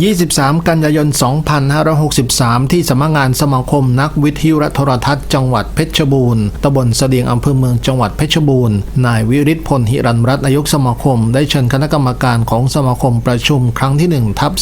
23 กันยายน 2563 ที่สำนักงานสมาคมนักวิทยุและโทรทัศน์จังหวัดเพชรบูรณ์ตำบลเสดียงอำเภอเมืองจังหวัดเพชรบูรณ์ นายวิริศพลหิรันรัตน์นายกสมาคม ได้เชิญคณะกรรมการของสมาคมประชุมครั้งที่ 1 ทับ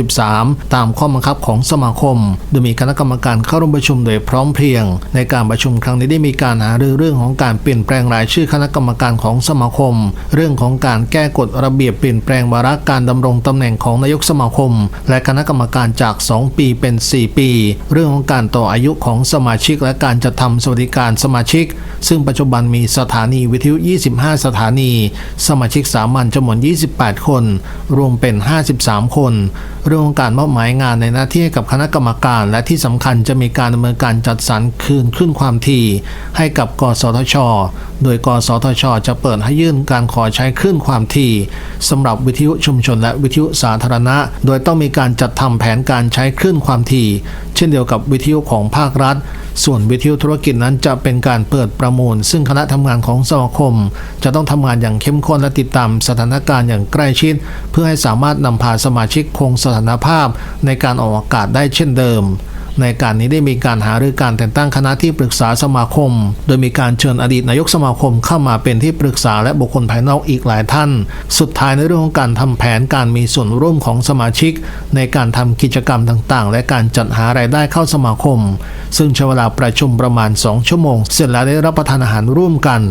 2563 ตามข้อบังคับของสมาคม โดยมีคณะกรรมการเข้าร่วมประชุมโดยพร้อมเพรียง ในการประชุมครั้งนี้ได้มีการหารือเรื่องของการเปลี่ยนแปลงรายชื่อคณะกรรมการของสมาคม เรื่องของการแก้กฎระเบียบเปลี่ยนแปลงวาระการดำรงตำแหน่งของนายกสมาคม และคณะกรรมการจาก 2 ปีเป็น 4 ปี เรื่องของการต่ออายุของสมาชิกและการจัดทำสวัสดิการสมาชิก ซึ่งปัจจุบันมีสถานีวิทยุ 25 สถานี สมาชิกสามัญจำนวน 28 คน รวมเป็น 53 คน เรื่องของการมอบหมายงานในหน้าที่ให้กับคณะกรรมการ และที่สำคัญจะมีการดำเนินการจัดสรรคืนขึ้นความถี่ให้กับกสทช โดยกสทช จะเปิดให้ยื่นการขอใช้คลื่นความถี่สำหรับวิทยุชุมชนและวิทยุสาธารณะโดยต้องมีการจัดทำแผนการใช้คลื่นความถี่ เช่นเดียวกับวิทยุของภาครัฐ ส่วนวิทยุธุรกิจนั้นจะเป็นการเปิดประมูล ซึ่งคณะทำงานของสมาคม จะต้องทำงานอย่างเข้มข้นและติดตามสถานการณ์อย่างใกล้ชิด เพื่อให้สามารถนำพาสมาชิกคงสถานภาพในการออกอากาศได้เช่นเดิม ในการนี้ได้มีการหารือการแต่งตั้งคณะที่ปรึกษาสมาคม โดยมีการเชิญอดีตนายกสมาคมเข้ามาเป็นที่ปรึกษาและบุคคลภายนอกอีกหลายท่าน สุดท้ายในเรื่องของการทำแผนการมีส่วนร่วมของสมาชิก ในการทำกิจกรรมต่างๆ และการจัดหารายได้เข้าสมาคม ซึ่งใช้เวลาประชุมประมาณ 2 ชั่วโมง เสร็จแล้วได้รับประทานอาหารร่วมกัน